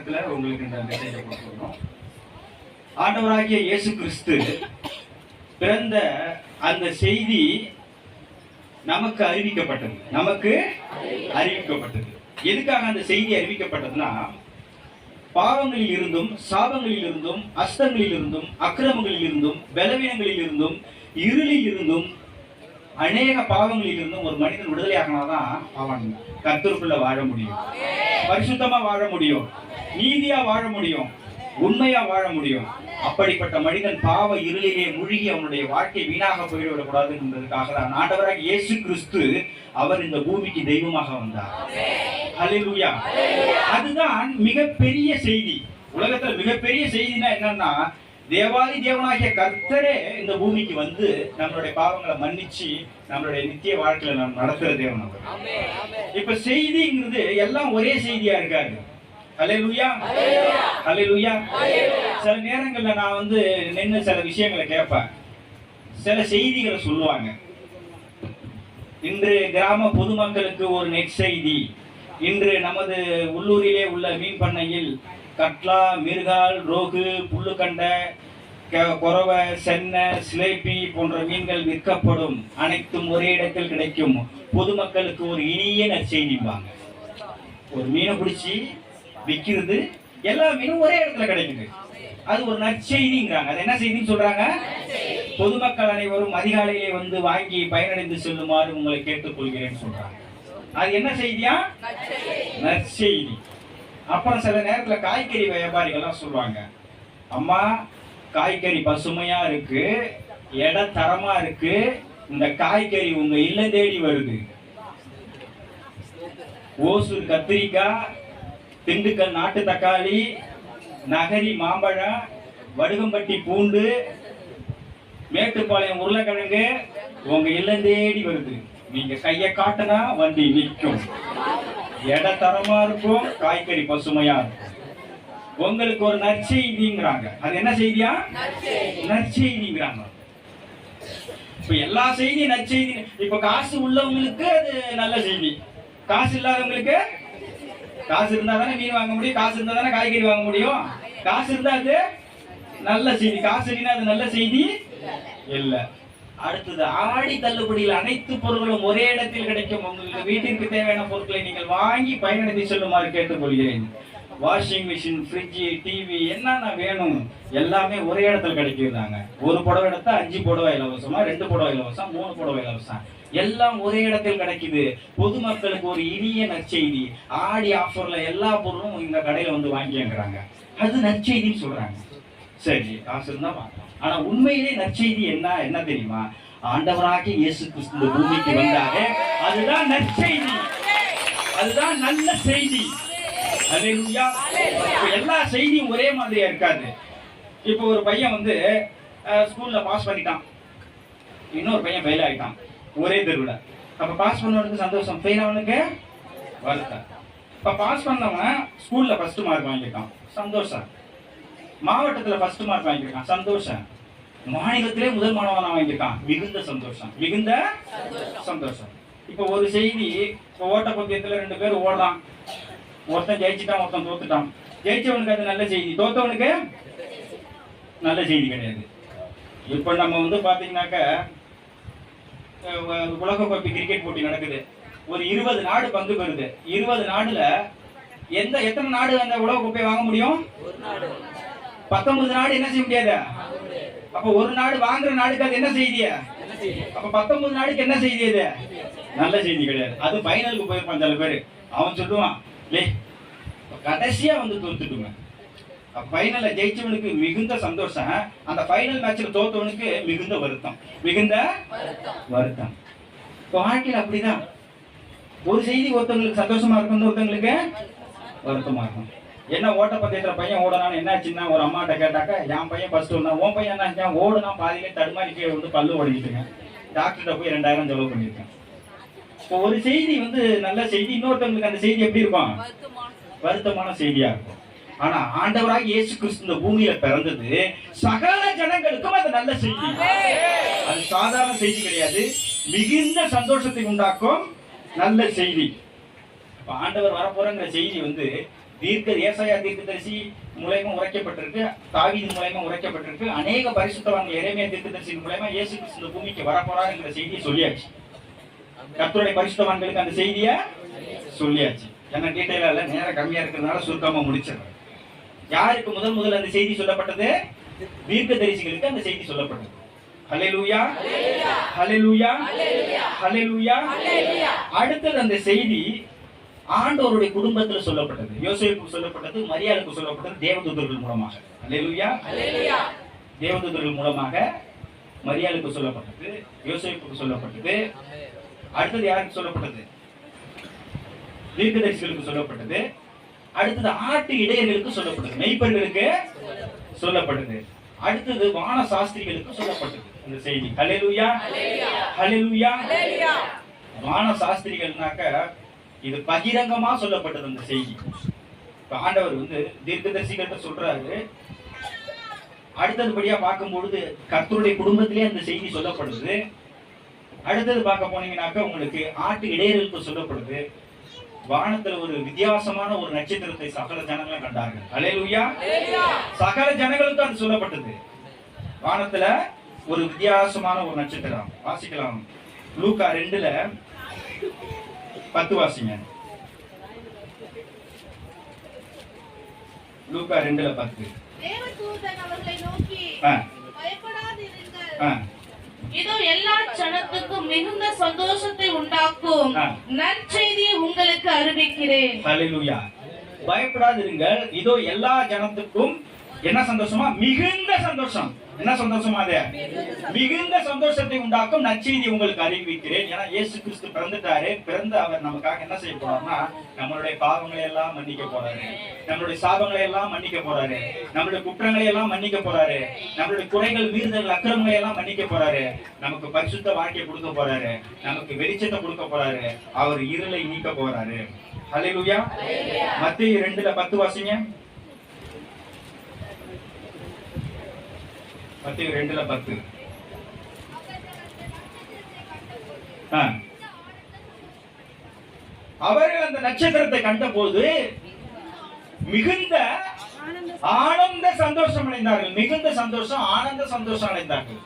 நேரத்துல உங்களுக்கு இந்த மெசேஜை கொடுத்துருந்தோம் ஆண்டவராகிய இயேசு கிறிஸ்து பிறந்த அந்த செய்தி நமக்கு அறிவிக்கப்பட்டது. நமக்கு அறிவிக்கப்பட்டது. எதுக்காக அந்த செய்தி அறிவிக்கப்பட்டதுன்னா பாவங்களில் இருந்தும் சாபங்களில் இருந்தும் அஸ்தங்களில் இருந்தும் அக்கிரமங்களில் இருந்தும் பலவீனங்களில் இருந்தும் இருளில் இருந்தும் அநேக பாவங்களில் இருந்தும் ஒரு மனிதன் விடுதலையாகனாதான் அவன் கத்திற்குள்ள வாழ முடியும். பரிசுத்தமா வாழ முடியும். நீதியா வாழ முடியும் உண்மையா வாழ முடியும். அப்படிப்பட்ட மனிதன் பாவ இருளிலே மூழ்கி அவனுடைய வாழ்க்கை வீணாக போய்விடக் கூடாது என்பதற்காக தான் ஆண்டவராக இயேசு கிறிஸ்து அவர் இந்த பூமிக்கு தெய்வமாக வந்தார். ஹalleluya அதுதான் மிகப்பெரிய செய்தி. உலகத்துல மிகப்பெரிய செய்தினா என்னன்னா தேவாதி தேவனாகிய கர்த்தரே இந்த பூமிக்கு வந்து நம்மளுடைய பாவங்களை மன்னிச்சு நம்மளுடைய நித்திய வாழ்க்கையில நாம் நடத்துற தேவன் அவர். இப்ப செய்திங்கிறது எல்லாம் ஒரே செய்தியா இருக்காது. ஹalleluya. ஹalleluya. சில நேரங்கள்ல நான் வந்து நின்று சில விஷயங்களை கேட்பேன். சில செய்திகளை சொல்லுவாங்க. இன்று கிராம பொதுமக்களுக்கு ஒரு நெற்செய்தி இன்று நமது உள்ளூரிலே உள்ள மீன் பண்ணையில் கட்லா மிருகால் ரோகு புல்லுக்கண்டை க- கொரவை சென்னை சிலேபி போன்ற மீன்கள் விற்கப்படும். அனைத்தும் ஒரே இடத்தில் கிடைக்கும். பொதுமக்களுக்கு ஒரு இனிய நற்செய்திம்பாங்க ஒரு மீனை பிடிச்சி விற்கிறது எல்லா மீனும் ஒரே இடத்துல கிடைக்குது. அது ஒரு நற்செய்திங்கிறாங்க அது என்ன செய்தின்னு சொல்றாங்க? பொதுமக்கள் அனைவரும் அதிகாலையிலே வந்து வாங்கி பயனடைந்து செல்லுமாறு உங்களை கேட்டுக்கொள்கிறேன்னு சொல்றாங்க. அது என்ன செய்தியா? நற்செய்தி அப்புறம் சில நேரத்துல காய்கறி வியாபாரிகள்லாம் சொல்லுவாங்க. அம்மா காய்கறி பசுமையா இருக்கு எடை தரமா இருக்கு இந்த காய்கறி உங்க இல்ல தேடி வருது. ஓசூர் கத்திரிக்காய் திண்டுக்கல் நாட்டு தக்காளி நகரி மாம்பழம் வடுகம்பட்டி பூண்டு மேட்டுப்பாளையம் உருளைக்கிழங்கு உங்க இல்லம் தேடி வருது. நீங்க கைய காட்டுனா வண்டி நிற்கும். எடை தரமா இருக்கும் காய்கறி பசுமையா இருக்கும். உங்களுக்கு ஒரு நற்செய்திங்கிறாங்க. அது என்ன செய்தியா? நற்செய்திங்கிறாங்க. இப்ப எல்லா செய்தியும் நற்செய்தி. இப்ப காசு உள்ளவங்களுக்கு அது நல்ல செய்தி. காசு இல்லாதவங்களுக்கு காசு இருந்தா தானே மீன் வாங்க முடியும்? காசு இருந்தா தானே காய்கறி வாங்க முடியும்? காசு இருந்தா அது நல்ல செய்தி. காசு இல்லைன்னா அது நல்ல செய்தி இல்ல. அடுத்தது ஆடி தள்ளுபடியில் அனைத்து பொருட்களும் ஒரே இடத்தில் கிடைக்கும். உங்களுக்கு வீட்டிற்கு தேவையான பொருட்களை நீங்கள் வாங்கி பயனடைந்து செல்லுமாறு கேட்டுக்கொள்கிறேன். வாஷிங் மிஷின் ஃப்ரிட்ஜு டிவி என்னென்ன வேணும் எல்லாமே ஒரே இடத்துல கிடைக்கிறாங்க ஒரு புடவை எடுத்தா அஞ்சு புடவை இலவசமா ரெண்டு புடவை இலவசம் மூணு புடவை இலவசம். எல்லாம் ஒரே இடத்தில் கிடைக்குது. பொதுமக்களுக்கு ஒரு இனிய நற்செய்தி. ஆடி ஆஃபர்ல எல்லா பொருளும் இந்த கடையில வந்து வாங்கிக்கிறாங்க அது நற்செய்தின்னு சொல்றாங்க. சரி காசு இருந்தா பார்க்கலாம். ஆனா உண்மையிலே நற்செய்தி என்ன என்ன தெரியுமா? ஆண்டவராக இயேசு கிறிஸ்து இந்த பூமிக்கு வந்தாரு. அதுதான் நற்செய்தி. அதுதான் நல்ல செய்தி. எல்லா செய்தியும் ஒரே மாதிரியா இருக்காது. இப்போ ஒரு பையன் வந்து ஸ்கூல்ல பாஸ் பண்ணிட்டான். இன்னொரு பையன் ஃபெயில் ஆயிட்டான். ஒரே தெருவில். அப்ப பாஸ் பண்ணவனுக்கு சந்தோஷம். ஃபெயில் ஆனவனுக்கு வருத்தம். இப்ப பாஸ் பண்ணவன் ஸ்கூல்ல ஃபர்ஸ்ட் மார்க் வாங்கியிருக்கான். சந்தோஷம். மாவட்டத்துல ஃபர்ஸ்ட் மார்க் வாங்கியிருக்கான். சந்தோஷம். மாநிலத்திலே முதல் மாணவனா வாங்கியிருக்கான். மிகுந்த சந்தோஷம். மிகுந்த சந்தோஷம். இப்ப ஒரு செய்தி இப்ப ஓட்டப்பந்தயத்துல ரெண்டு பேர் ஓடுறான் ஒருத்தன் ஜெயிச்சுட்டான் ஒருத்தன் தோத்துட்டான். ஜெயிச்சவனுக்கு அது நல்ல செய்தி. தோத்தவனுக்கு நல்ல செய்தி கிடையாது. இப்போ நம்ம வந்து பார்த்தீங்கன்னாக்கா உலகக்கோப்பை கிரிக்கெட் போட்டி நடக்குது. ஒரு இருபது நாடு பங்கு பெறுது. இருபது நாடுல எந்த எத்தனை நாடு அந்த உலகக்கோப்பை வாங்க முடியும்? பத்தொன்பது நாடு என்ன செய்ய முடியாது? அப்ப ஒரு நாடு வாங்குற நாடுக்கு அது என்ன செய்திய? அப்ப பத்தொன்பது நாடுக்கு என்ன செய்தி அது? நல்ல செய்தி கிடையாது. அது ஃபைனலுக்கு போயிருப்பான் சில பேரு. அவன் சொல்லுவான் லே கடைசியா வந்து தோத்துட்டுங்க. ஃபைனல்ல ஜெயிச்சவனுக்கு மிகுந்த சந்தோஷம். அந்த ஃபைனல் மேட்ச்ல தோத்தவனுக்கு மிகுந்த வருத்தம். மிகுந்த வருத்தம். இப்போ அப்படிதான். ஒரு செய்தி ஒருத்தவங்களுக்கு சந்தோஷமா இருக்கும் ஒருத்தவங்களுக்கு வருத்தமா இருக்கும். என்ன ஓட்டப்பந்தயத்துல பையன் ஓடனான்னு என்னாச்சுன்னா ஒரு அம்மாட்ட கேட்டாக்க என் பையன் ஃபர்ஸ்ட் வந்தான் உன் பையன் என்ன ஓடுனா பாதியிலே தடுமாறி கீழே வந்து பல்லு ஓடிக்கிட்டுங்க. டாக்டர்கிட்ட போய் ரெண்டாயிரம் செலவு பண்ணியிருக்கேன். ஒரு செய்தி வந்து நல்ல செய்தி இன்னொருத்தவங்களுக்கு அந்த செய்தி எப்படி இருக்கும்? வருத்தமான செய்தியா இருக்கும். ஆனா ஆண்டவராக இயேசு கிறிஸ்து இந்த பூமியில பிறந்தது சகல ஜனங்களுக்கும் அது நல்ல செய்தி. அது சாதாரண செய்தி கிடையாது. மிகுந்த சந்தோஷத்தை உண்டாக்கும் நல்ல செய்தி. இப்ப ஆண்டவர் வரப்போறங்கிற செய்தி வந்து தீர்க்க ஏசாயா தீர்க்கதரிசி மூலயமா உரைக்கப்பட்டிருக்கு தாவீது மூலயமா உரைக்கப்பட்டிருக்கு. அநேக பரிசுத்தவான்கள் இறைமைய தீர்க்கதரிசி மூலயமா இயேசு கிறிஸ்து இந்த பூமிக்கு வரப்போறாருங்கிற செய்தியை சொல்லியாச்சு. கர்த்தருடைய பரிசுத்தவான்களுக்கு அந்த செய்தியை சொல்லியாச்சு. என்ன டீட்டெயிலா இல்ல நேரம் கம்மியா இருக்கிறதுனால சுருக்கமா முடிச்சிடுறேன் யாருக்கு முதல் முதல் அந்த செய்தி சொல்லப்பட்டது? தீர்க்கதரிசிகளுக்கு அந்த செய்தி சொல்லப்பட்டது. ஹalleluya ஹalleluya ஹalleluya அடுத்தது அந்த செய்தி ஆண்டவருடைய குடும்பத்துல சொல்லப்பட்டது. யோசேப்புக்கு சொல்லப்பட்டது மரியாளுக்கு சொல்லப்பட்டது தேவதூதர்கள் மூலமாக. ஹalleluya தேவதூதர்கள் மூலமாக மரியாளுக்கு சொல்லப்பட்டது யோசேப்புக்கு சொல்லப்பட்டது. அடுத்தது யாருக்கு சொல்லப்பட்டது? தீர்க்கதரிசிகளுக்கு சொல்லப்பட்டது. அடுத்தது ஆட்டு இடையர்களுக்கு சொல்லப்பட்டது. மெய்ப்பர்களுக்கு சொல்லப்பட்டது. அடுத்தது வான சாஸ்திரிகளுக்கு சொல்லப்பட்டது. இந்த செய்தி. ஹalleluya. ஹalleluya. வான சாஸ்திரிகள்னாக்க இது பகிரங்கமா சொல்லப்பட்டது அந்த செய்தி. ஆண்டவர் வந்து தீர்க்கதரிசிகள்கிட்ட சொல்றாரு. அடுத்ததுபடியா பார்க்கும்பொழுது கர்த்தருடைய குடும்பத்திலே அந்த செய்தி சொல்லப்படுது. அடுத்தது பார்க்க போனீங்கன்னாக்க உங்களுக்கு ஆட்டு இடையர்களுக்கு சொல்லப்படுது. வானத்துல ஒரு வித்தியாசமான ஒரு நட்சத்திரத்தை சகல ஜனங்களும் கண்டார்கள். அலையலுயா சகல ஜனங்களுக்கும் அது சொல்லப்பட்டது. வானத்துல ஒரு வித்தியாசமான ஒரு நட்சத்திரம். வாசிக்கலாம். லூக்கா ரெண்டுல பத்து வாசிங்க. லூக்கா ரெண்டுல பத்து. ஆ, ஆ, இதோ எல்லா ஜனத்துக்கும் மிகுந்த சந்தோஷத்தை உண்டாக்கும். நற்செய்தியை உங்களுக்கு அறிவிக்கிறேன். ஹalleluya. பயப்படாதிருங்கள். இதோ எல்லா ஜனத்துக்கும் என்ன சந்தோஷமா? மிகுந்த சந்தோஷம். என்ன சந்தோஷமா அது? மிகுந்த சந்தோஷத்தை உண்டாக்கும் நற்செய்தி உங்களுக்கு அறிவிக்கிறேன். ஏன்னா இயேசு கிறிஸ்து பிறந்துட்டாரு. பிறந்து அவர் நமக்காக என்ன செய்ய போறாருன்னா நம்மளுடைய பாவங்களை எல்லாம் மன்னிக்க போறாரு. நம்மளுடைய சாபங்களை எல்லாம் மன்னிக்க போறாரு. நம்மளுடைய குற்றங்களை எல்லாம் மன்னிக்க போறாரு. நம்மளுடைய குறைகள் மீறுதல் அக்கிரமங்களை எல்லாம் மன்னிக்க போறாரு. நமக்கு பரிசுத்த வாழ்க்கையை கொடுக்க போறாரு. நமக்கு வெளிச்சத்தை கொடுக்க போறாரு. அவர் இருளை நீக்க போறாரு. ஹalleluya மத்தேயு ரெண்டுல பத்து வாசிங்க. பத்து ரெண்டுல பத்து. அவர்கள் அந்த நட்சத்திரத்தை கண்டபோது மிகுந்த ஆனந்த சந்தோஷம் அடைந்தார்கள். மிகுந்த சந்தோஷம் ஆனந்த சந்தோஷம் அடைந்தார்கள்.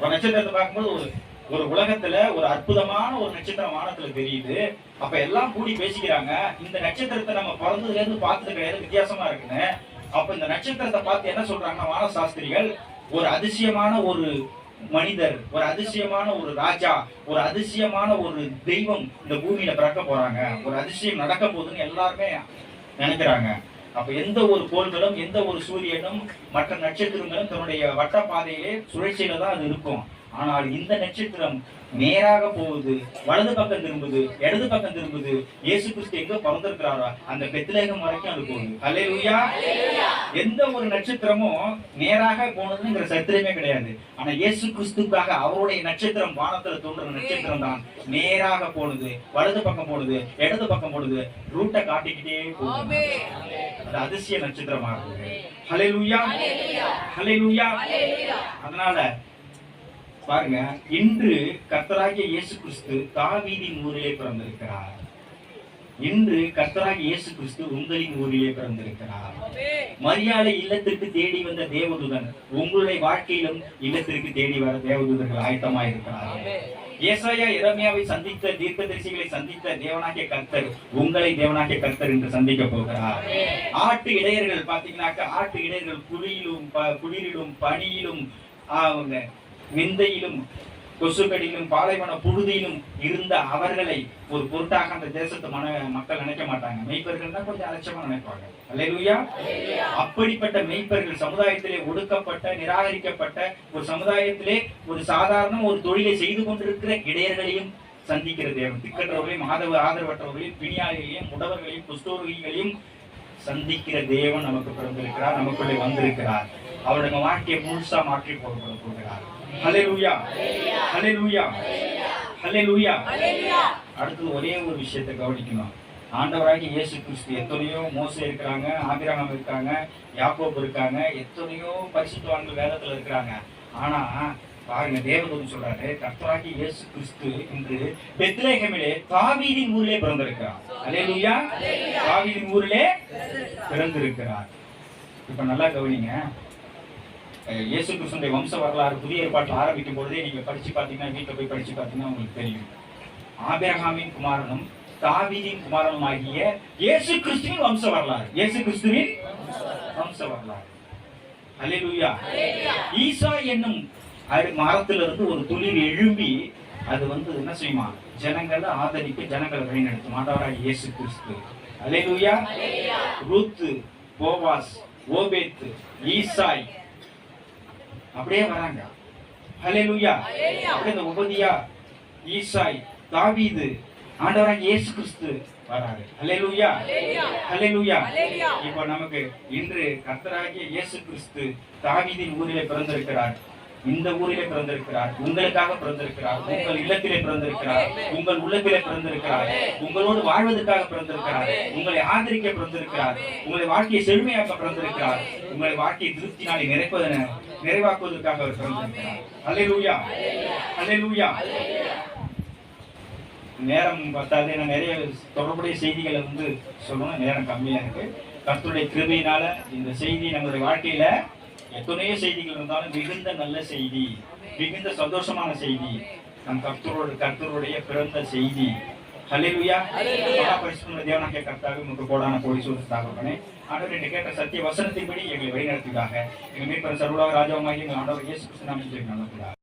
ஒரு நட்சத்திரத்தை பார்க்கும்போது ஒரு ஒரு உலகத்துல ஒரு அற்புதமான ஒரு நட்சத்திரம் வானத்துல தெரியுது. அப்ப எல்லாம் கூடி பேசிக்கிறாங்க இந்த நட்சத்திரத்தை நம்ம பிறந்ததுல இருந்து பார்த்தது கிடையாது வித்தியாசமா இருக்குன்னு. அப்ப இந்த நட்சத்திரத்தை பார்த்து என்ன சொல்றாங்கன்னா வான சாஸ்திரிகள் ஒரு அதிசயமான ஒரு மனிதர் ஒரு அதிசயமான ஒரு ராஜா ஒரு அதிசயமான ஒரு தெய்வம் இந்த பூமியில பிறக்க போறாங்க. ஒரு அதிசயம் நடக்க போகுதுன்னு எல்லாருமே நினைக்கிறாங்க. அப்ப எந்த ஒரு கோள்களும் எந்த ஒரு சூரியனும் மற்ற நட்சத்திரங்களும் தன்னுடைய வட்ட பாதையிலே சுழற்சியில தான் அது இருக்கும். ஆனால் இந்த நட்சத்திரம் நேராக போகுது வலது பக்கம் திரும்புது இடது பக்கம் திரும்புது இயேசு கிறிஸ்து எங்க பிறந்திருக்கிறாரோ? அந்த பெத்லேகம் வரைக்கும் அது போகுது. அல்லேலூயா எந்த ஒரு நட்சத்திரமும் நேராக போனதுங்கிற சரித்திரமே கிடையாது. ஆனா இயேசு கிறிஸ்துக்காக அவருடைய நட்சத்திரம் வானத்துல தோன்ற நட்சத்திரம் தான். நேராக போனது வலது பக்கம் போனது இடது பக்கம் போனது ரூட்டை காட்டிக்கிட்டே போகுது. அது அதிசய நட்சத்திரமா இருக்குது. ஹalleluya. ஹalleluya. அதனால பாருங்க இன்று கர்த்தராகிய இயேசு கிறிஸ்து தாவீதின் ஊரிலே பிறந்திருக்கிறார். இன்று கர்த்தராகிய இயேசு கிறிஸ்து உங்களின் ஊரிலே பிறந்திருக்கிறார். மரியாதை இல்லத்திற்கு தேடி வந்த தேவதுதன் உங்களுடைய வாழ்க்கையிலும் இல்லத்திற்கு தேடி வர தேவதூதர்கள் இருக்கிறார். ஏசாயா இரமியாவை சந்தித்த தீர்க்கதரிசிகளை சந்தித்த தேவனாகிய கர்த்தர் உங்களை தேவனாகிய கர்த்தர் என்று சந்திக்க போகிறார். ஆட்டு இடையர்கள் பாத்தீங்கன்னாக்க ஆட்டு இடையர்கள் குளியிலும் ப- குளிரிலும் பனியிலும் அவங்க விந்தையிலும் கொசுக்கடியிலும் பாலைவன புழுதியிலும் இருந்த அவர்களை ஒரு பொருட்டாக அந்த தேசத்து மன மக்கள் நினைக்க மாட்டாங்க. மெய்ப்பர்கள் தான் கொஞ்சம் அலட்சியமா நினைப்பாங்க. அல்லையா அப்படிப்பட்ட மெய்ப்பர்கள் சமுதாயத்திலே ஒடுக்கப்பட்ட நிராகரிக்கப்பட்ட ஒரு சமுதாயத்திலே ஒரு சாதாரண ஒரு தொழிலை செய்து கொண்டிருக்கிற இடையர்களையும் சந்திக்கிற தேவன். திக்கற்றவர்களையும் ஆதரவு ஆதரவற்றவர்களையும் பிணியாளிகளையும் உடவர்களையும் குஷ்டோகிகளையும் சந்திக்கிற தேவன் நமக்கு பிறந்திருக்கிறார் நமக்குள்ளே வந்திருக்கிறார். அவருடைய வாழ்க்கையை முழுசா மாற்றி போட போகிறார். ஹalleluya ஹalleluya ஹalleluya. அடுத்தது ஒரே ஒரு விஷயத்தை கவனிக்கணும். ஆண்டவராகிய இயேசு கிறிஸ்து எத்தனையோ மோசே இருக்கிறாங்க ஆபிரகாம் இருக்காங்க யாக்கோப் இருக்காங்க எத்தனையோ பரிசுத்தவான்கள் வேதத்துல இருக்கிறாங்க. ஆனா பாருங்க தேவதூதன் சொல்றாரு கர்த்தராகி இயேசு கிறிஸ்து இன்று பெத்லேஹேமிலே தாவீதின் ஊரிலே பிறந்திருக்கிறார். அல்லேலூயா தாவீதின் ஊரிலே பிறந்திருக்கிறார். இப்ப நல்லா கவனிங்க. இயேசு கிறிஸ்துடைய வம்ச வரலாறு புதிய ஏற்பாட்டில் ஆரம்பிக்கும் பொழுதே நீங்க படிச்சு பார்த்தீங்கன்னா வீட்டில் போய் படிச்சு பார்த்தீங்கன்னா உங்களுக்கு தெரியும். ஆபிரகாமின் குமாரனும் தாவீதின் குமாரனும் ஆகிய இயேசு கிறிஸ்துவின் வம்ச வரலாறு. இயேசு கிறிஸ்துவின் வம்ச வரலாறு. அல்லேலூயா ஈசா என்னும் மரத்திலிருந்து ஒரு துளிர் எழும்பி அது வந்து என்ன செய்யுமா? ஜனங்களை ஆதரிக்க ஜனங்களை வழிநடத்தும். ஆண்டவராக இயேசு கிறிஸ்து. அல்லேலூயா ரூத்து போவாஸ் ஓபேத் ஈசாய் அப்படியே வராங்க. அப்படியே இந்த உபதியா ஈசாய் தாவீது ஆண்டவராக இயேசு கிறிஸ்து வராரு. ஹalleluya ஹalleluya இப்போ நமக்கு இன்று கர்த்தராகிய இயேசு கிறிஸ்து தாவீதின் ஊரிலே பிறந்திருக்கிறார். இந்த ஊரிலே பிறந்திருக்கிறார் உங்களுக்காக பிறந்திருக்கிறார் உங்கள் இல்லத்திலே பிறந்திருக்கிறார் உங்கள் உள்ளத்திலே பிறந்திருக்கிறார் உங்களோடு வாழ்வதற்காக பிறந்திருக்கிறார் உங்களை ஆதரிக்க பிறந்திருக்கிறார் உங்களை வாழ்க்கையை செழுமையாக்க பிறந்திருக்கிறார் உங்களை வாழ்க்கையை திருப்தினாலே நிறைப்பதன நிறைவாக்குவதற்காக அவர் பிறந்திருக்கிறார். அல்லேலூயா. அல்லேலூயா. நேரம் பத்தாது ஏன்னா நிறைய தொடர்புடைய செய்திகளை வந்து சொல்லணும். நேரம் கம்மியா இருக்கு. கர்த்தருடைய கிருபையினால இந்த செய்தி நம்மளுடைய வாழ்க்கையில எத்தனையோ செய்திகள் இருந்தாலும் மிகுந்த நல்ல செய்தி மிகுந்த சந்தோஷமான செய்தி. நம் கர்த்தரோட கர்த்தருடைய பிறந்த செய்தி. மகா பரிசுத்த தேவனாகிய கர்த்தாவே உங்களுக்கு கோடான கோடி சூழ்நிலை ஆண்டவர் என்று கேட்ட சத்திய வசனத்தின்படி எங்களை வழிநடத்துவதாக எங்கள் மீட்பர் சர்வலோக ராஜாவாகிய எங்கள் ஆண்டவர் இயேசு கிறிஸ்து நாமத்தில்